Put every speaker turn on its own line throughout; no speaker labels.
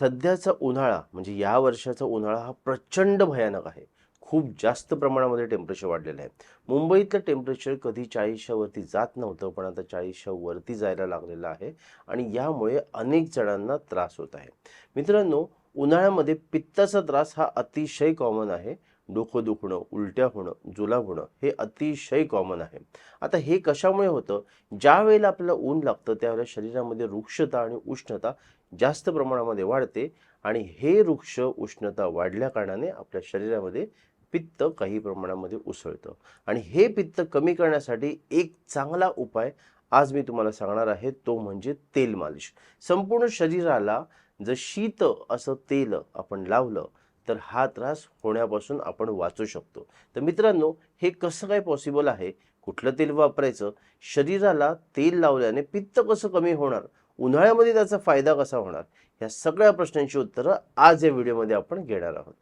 सध्याचा उन्हाळा म्हणजे या वर्षाचा उन्हाळा हा प्रचंड भयानक आहे. खूप जास्त प्रमाणामध्ये टेम्परेचर वाढलेलं आहे. मुंबईतलं टेम्परेचर कधी चाळीसच्या वरती जात नव्हतं पण आता चाळीसच्या वरती जायला लागलेलं आहे आणि यामुळे अनेक जणांना त्रास होत आहे. मित्रांनो उन्हाळ्यामध्ये पित्ताचा त्रास हा अतिशय कॉमन आहे. डोकं दुखणं उलट्या होणं जुलाब होणं हे अतिशय कॉमन आहे. आता हे कशामुळे होतं? ज्या वेळेला आपल्याला ऊन लागतं त्यावेळेला शरीरामध्ये वृक्षता आणि उष्णता जास्त प्रमाणामध्ये वाढते आणि हे वृक्ष उष्णता वाढल्या कारणाने आपल्या शरीरामध्ये पित्त काही प्रमाणामध्ये उसळतं. आणि हे पित्त कमी करण्यासाठी एक चांगला उपाय आज मी तुम्हाला सांगणार आहे तो म्हणजे तेल मालिश. संपूर्ण शरीराला जर शीत असं तेल आपण लावलं तर हा त्रास होण्यापासून आपण वाचू शकतो. तर मित्रांनो हे कसं काय पॉसिबल आहे? कुठलं तेल वापरायचं? शरीराला तेल लावल्याने पित्त कसं कमी होणार? उन्हाळ्यामध्ये त्याचा फायदा कसा होणार? या सगळ्या प्रश्नांची उत्तरं आज या व्हिडिओमध्ये आपण घेणार आहोत.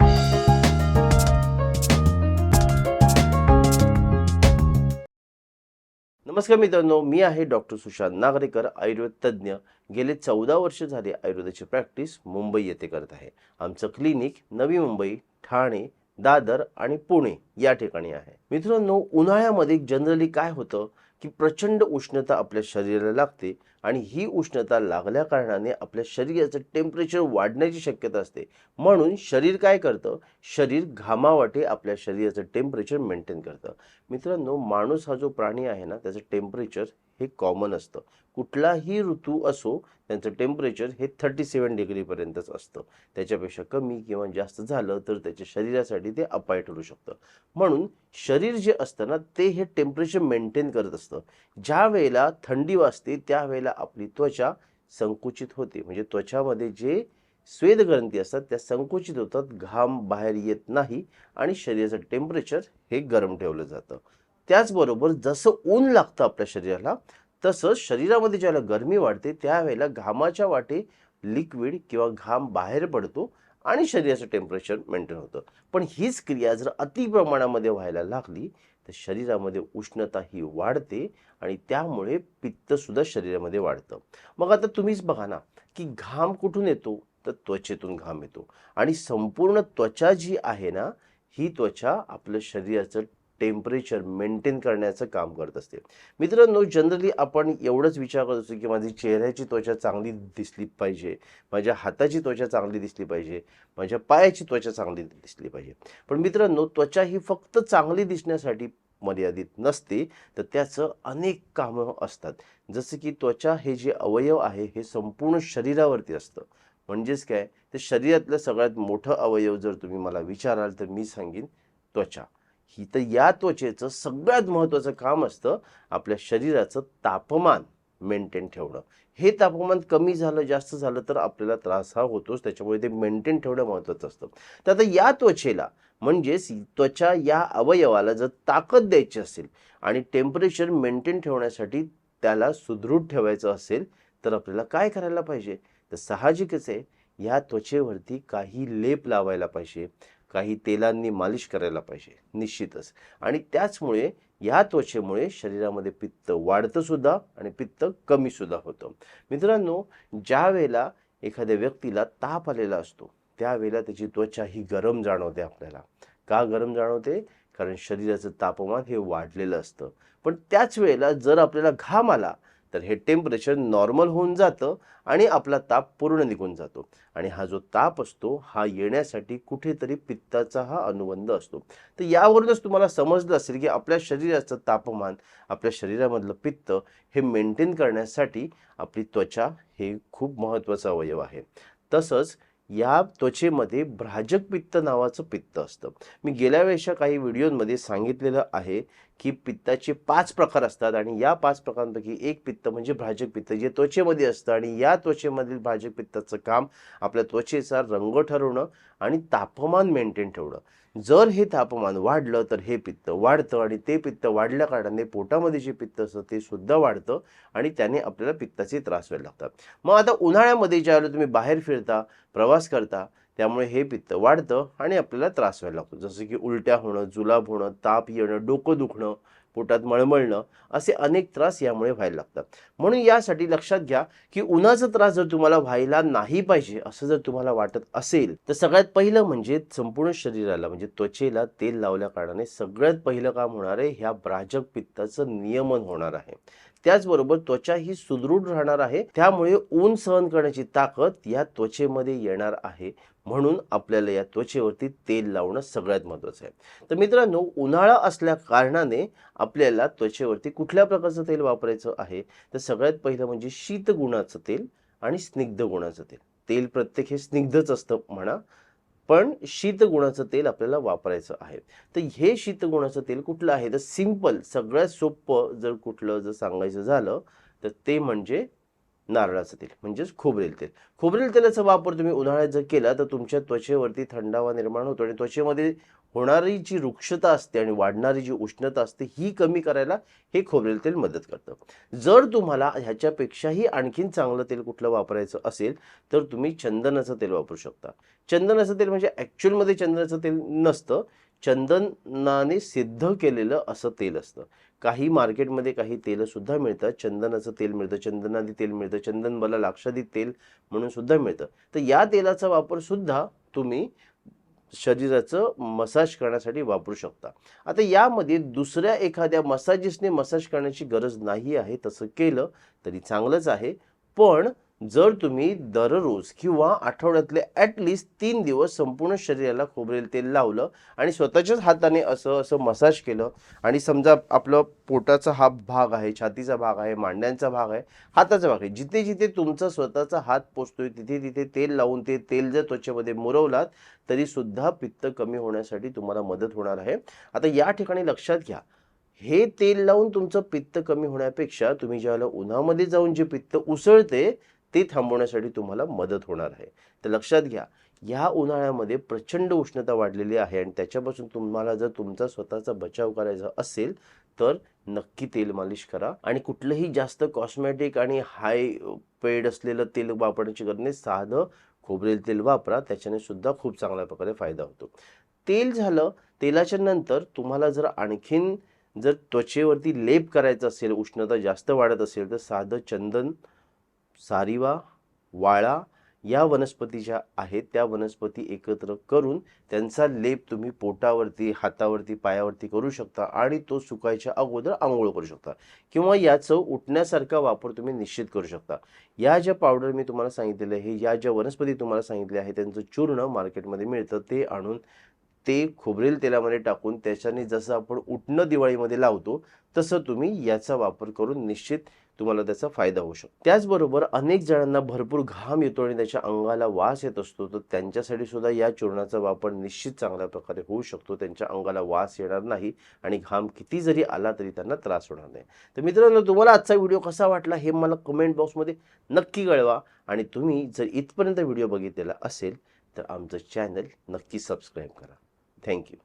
नमस्कार मित्रांनो मी आहे डॉक्टर सुशांत नागरेकर आयुर्वेद तज्ज्ञ. गेले चौदा वर्ष झाले आयुर्वेदाची प्रॅक्टिस मुंबई येथे करत आहे. आमचं क्लिनिक नवी मुंबई ठाणे दादर आणि पुणे या ठिकाणी आहे. मित्रांनो उन्हाळ्यामध्ये जनरली काय होतं की प्रचंड उष्णता आपल्या शरीराला लागते. आणि ही उष्णता लागल्या कारणाने आपल्या शरीराचं टेम्परेचर वाढण्याची शक्यता असते. म्हणून शरीर काय करतं? शरीर घामावाटे आपल्या शरीराचं टेम्परेचर मेंटेन करतं. मित्रांनो माणूस हा जो प्राणी आहे ना त्याचं टेम्परेचर हे कॉमन असतं. कुठलाही ऋतू असो त्यांचं टेम्परेचर हे थर्टी सेवन डिग्रीपर्यंतच असतं. त्याच्यापेक्षा कमी किंवा जास्त झालं तर त्याच्या शरीरासाठी ते अपाय ठरू शकतं. म्हणून शरीर जे असतं ना ते हे टेम्परेचर मेंटेन करत असतं. ज्या वेळेला थंडी वाजते त्यावेळेला आपली त्वचा संकुचित होते. म्हणजे त्वचामध्ये जे स्वेदग्रंथी असतात त्या संकुचित होतात घाम बाहेर येत नाही आणि शरीराचं टेम्परेचर हे गरम ठेवलं जातं. त्याचबरोबर जसं ऊन लागतं आपल्या शरीराला तसंच शरीरामध्ये ज्याला गरमी वाढते त्यावेळेला घामाच्या वाटे लिक्विड किंवा घाम बाहेर पडतो. आणि शरीराचं टेम्परेचर मेंटेन होतं. पण हीच क्रिया जर अति प्रमाणामध्ये व्हायला लागली तर शरीरामध्ये उष्णता ही वाढते आणि त्यामुळे पित्तसुद्धा शरीरामध्ये वाढतं. मग आता तुम्हीच बघा ना की घाम कुठून येतो? तर त्वचेतून घाम येतो. आणि संपूर्ण त्वचा जी आहे ना ही त्वचा आपलं शरीराचं टेम्परेचर मेंटेन करण्याचं काम करत असते. मित्रांनो जनरली आपण एवढंच विचार करत असतो की माझी चेहऱ्याची त्वचा चांगली दिसली पाहिजे माझ्या हाताची त्वचा चांगली दिसली पाहिजे माझ्या पायाची त्वचा चांगली दिसली पाहिजे. पण मित्रांनो त्वचा ही फक्त चांगली दिसण्यासाठी मर्यादित नसते तर त्याचं अनेक कामं असतात. जसं की त्वचा हे जे अवयव आहे हे संपूर्ण शरीरावरती असतं. म्हणजेच काय? तर शरीरातलं सगळ्यात मोठं अवयव जर तुम्ही मला विचाराल तर मी सांगेन त्वचा. ही तर या त्वचेचं सगळ्यात महत्त्वाचं काम असतं आपल्या शरीराचं तापमान मेंटेन ठेवणं. हे तापमान कमी झालं जास्त झालं तर आपल्याला त्रास हा होतोच. त्याच्यामुळे ते मेंटेन ठेवणं महत्त्वाचं असतं. तर आता या त्वचेला म्हणजेच त्वचा या अवयवाला जर ताकद द्यायची असेल आणि टेम्परेचर मेंटेन ठेवण्यासाठी त्याला सुदृढ ठेवायचं असेल तर आपल्याला काय करायला पाहिजे? तर साहजिकच आहे या त्वचेवरती काही लेप लावायला पाहिजे. काही तेलांनी मालिश करायला पाहिजे निश्चितच. आणि त्याचमुळे या त्वचेमुळे शरीरामध्ये पित्त वाढतं सुद्धा आणि पित्त कमी सुद्धा होतं. मित्रांनो ज्या वेळेला एखाद्या व्यक्तीला ताप आलेला असतो त्यावेळेला त्याची त्वचा ही गरम जाणवते आपल्याला. का गरम जाणवते? कारण शरीराचं तापमान हे वाढलेलं असतं. पण त्याच वेळेला जर आपल्याला घाम आला तर हे टेम्परेचर नॉर्मल होऊन जातं आणि आपला ताप पूर्ण निघून जातो. आणि हा जो ताप असतो हा येण्यासाठी कुठेतरी पित्ताचा हा अनुबंध असतो. तर यावरूनच तुम्हाला समजलं असेल की आपल्या शरीराचं तापमान आपल्या शरीरामधलं पित्त हे मेंटेन करण्यासाठी आपली त्वचा हे खूप महत्त्वाचा अवयव आहे. तसंच या त्वचेमध्ये भ्राजक पित्त नावाचं पित्त असतं. मी गेल्या वेळेच्या काही व्हिडिओमध्ये सांगितलेलं आहे की पित्ताचे पाच प्रकार असतात आणि या पाच प्रकारांपैकी एक पित्त म्हणजे भाजक पित्त जे त्वचेमध्ये असतं. आणि या त्वचेमधील भाजक पित्ताचं काम आपल्या त्वचेचा रंग ठरवणं आणि तापमान मेंटेन ठेवणं. जर हे तापमान वाढलं तर हे पित्त वाढतं आणि ते पित्त वाढल्या कारणाने पोटामध्ये जे पित्त असतं ते सुद्धा वाढतं आणि त्याने आपल्याला पित्ताचे त्रास व्हायला लागतात. मग आता उन्हाळ्यामध्ये ज्यावेळेला तुम्ही बाहेर फिरता प्रवास करता त्यामुळे हे पित्त वाढतं आणि आपल्याला त्रास व्हायला लागतो. जसं की उलट्या होणं जुलाब होणं ताप येणं डोकं दुखणं पोटात मळमळणं असे अनेक त्रास यामुळे व्हायला लागतात. म्हणून यासाठी लक्षात घ्या की उन्हाचा त्रास जर तुम्हाला व्हायला नाही पाहिजे असं जर तुम्हाला वाटत असेल तर सगळ्यात पहिलं म्हणजे संपूर्ण शरीराला म्हणजे त्वचेला तेल लावल्या कारणाने सगळ्यात पहिलं काम होणार आहे ह्या ब्राजक पित्ताचं नियमन होणार आहे. त्याचबरोबर त्वचा ही सुदृढ राहणार आहे. त्यामुळे ऊन सहन करण्याची ताकद या त्वचेमध्ये येणार आहे. म्हणून आपल्याला या त्वचेवरती तेल लावणं सगळ्यात महत्त्वाचं आहे. तर मित्रांनो उन्हाळा असल्या कारणाने आपल्याला त्वचेवरती कुठल्या प्रकारचं तेल वापरायचं आहे? तर सगळ्यात पहिलं म्हणजे शीत गुणाचं तेल आणि स्निग्ध गुणाचं तेल. तेल प्रत्येक हे स्निग्धच असतं म्हणा. पण शीतगुणाचं तेल आपल्याला वापरायचं आहे. तर हे शीतगुणाचं तेल कुठलं आहे? तर सिंपल सगळ्यात सोपं जर कुठलं जर सांगायचं झालं तर ते म्हणजे नारळाचं तेल म्हणजेच खोबरेल तेल. खोबरेल तेलाचा वापर तुम्ही उन्हाळ्यात जर केला तर तुमच्या त्वचेवरती थंडावा निर्माण होतो आणि त्वचेमध्ये होणारी जी वृक्षता असते आणि वाढणारी जी उष्णता असते ही कमी करायला हे खोबरेल तेल मदत करतं. जर तुम्हाला ह्याच्यापेक्षाही आणखीन चांगलं तेल कुठलं वापरायचं असेल तर तुम्ही चंदनाचं तेल वापरू शकता. चंदनाचं तेल म्हणजे ॲक्च्युअलमध्ये चंदनाचं तेल नसतं. चंदनाने सिद्ध केलेलं असं तेल असतं. काही मार्केटमध्ये काही तेलंसुद्धा मिळतात चंदनाचं तेल मिळतं. चंदनादी तेल मिळतं. चंदन मला लाक्षादी तेल म्हणून सुद्धा मिळतं. तर या तेलाचा वापरसुद्धा तुम्ही शरीराचं मसाज करण्यासाठी वापरू शकता. आता यामध्ये दुसऱ्या एखाद्या मसाजिसने मसाज करण्याची गरज नाही आहे तसं केलं तरी चांगलंच आहे. पण जर तुम्ही दररोज किंवा आठवड्यातले ॲटलिस्ट तीन दिवस संपूर्ण शरीराला खोबरेल तेल लावलं आणि स्वतःच्याच हाताने असं असं मसाज केलं आणि समजा आपलं पोटाचा हा भाग आहे छातीचा भाग आहे मांड्यांचा भाग आहे हाताचा भाग आहे जिथे जिथे तुमचा स्वतःचा हात पोचतोय तिथे तिथे तेल लावून ते तेल जर त्वचेमध्ये मुरवलात तरीसुद्धा पित्त कमी होण्यासाठी तुम्हाला मदत होणार आहे. आता या ठिकाणी लक्षात घ्या. हे तेल लावून तुमचं पित्त कमी होण्यापेक्षा तुम्ही ज्यावेळेला उन्हामध्ये जाऊन जे पित्त उसळते ते थांबवण्यासाठी तुम्हाला मदत होणार आहे. तर लक्षात घ्या ह्या उन्हाळ्यामध्ये प्रचंड उष्णता वाढलेली आहे आणि त्याच्यापासून तुम्हाला जर तुमचा स्वतःचा बचाव करायचा असेल तर नक्की तेल मालिश करा आणि कुठलंही जास्त कॉस्मॅटिक आणि हाय पेड असलेलं तेल वापरण्याची गरज नाही. साधं खोबरेल तेल वापरा त्याच्याने सुद्धा खूप चांगल्या प्रकारे फायदा होतो. तेल झालं तेलाच्या नंतर तुम्हाला जर आणखीन जर त्वचेवरती लेप करायचा असेल उष्णता जास्त वाढत असेल तर साधं चंदन सारिवा वाळा या वनस्पती ज्या आहेत त्या वनस्पती एकत्र करून त्यांचा लेप तुम्ही पोटावरती हातावरती पायावरती करू शकता आणि तो सुकायच्या अगोदर आंघोळ करू शकता किंवा याचं उठण्यासारखा वापर तुम्ही निश्चित करू शकता. या ज्या पावडर मी तुम्हाला सांगितलेलं आहे या ज्या वनस्पती तुम्हाला सांगितल्या आहे त्यांचं चूर्ण मार्केटमध्ये मिळतं ते आणून ते खोबरेल तेलामध्ये टाकून त्याच्याने जसं आपण उठणं दिवाळीमध्ये लावतो तसं तुम्ही याचा वापर करून निश्चित तुम्हाला त्याचा फायदा होऊ शकतो. त्याचबरोबर अनेक जणांना भरपूर घाम येतो आणि त्याच्या अंगाला वास येत असतो. तर त्यांच्यासाठी सुद्धा या चूर्णाचा वापर निश्चित चांगल्या प्रकारे होऊ शकतो. त्यांच्या अंगाला वास येणार नाही आणि घाम किती जरी आला तरी त्यांना त्रास होणार नाही. तर मित्रांनो तुम्हाला आजचा व्हिडिओ कसा वाटला हे मला कमेंट बॉक्समध्ये नक्की कळवा. आणि तुम्ही जर इथपर्यंत व्हिडिओ बघितलेला असेल तर आमचं चॅनल नक्की सबस्क्राईब करा. थँक्यू.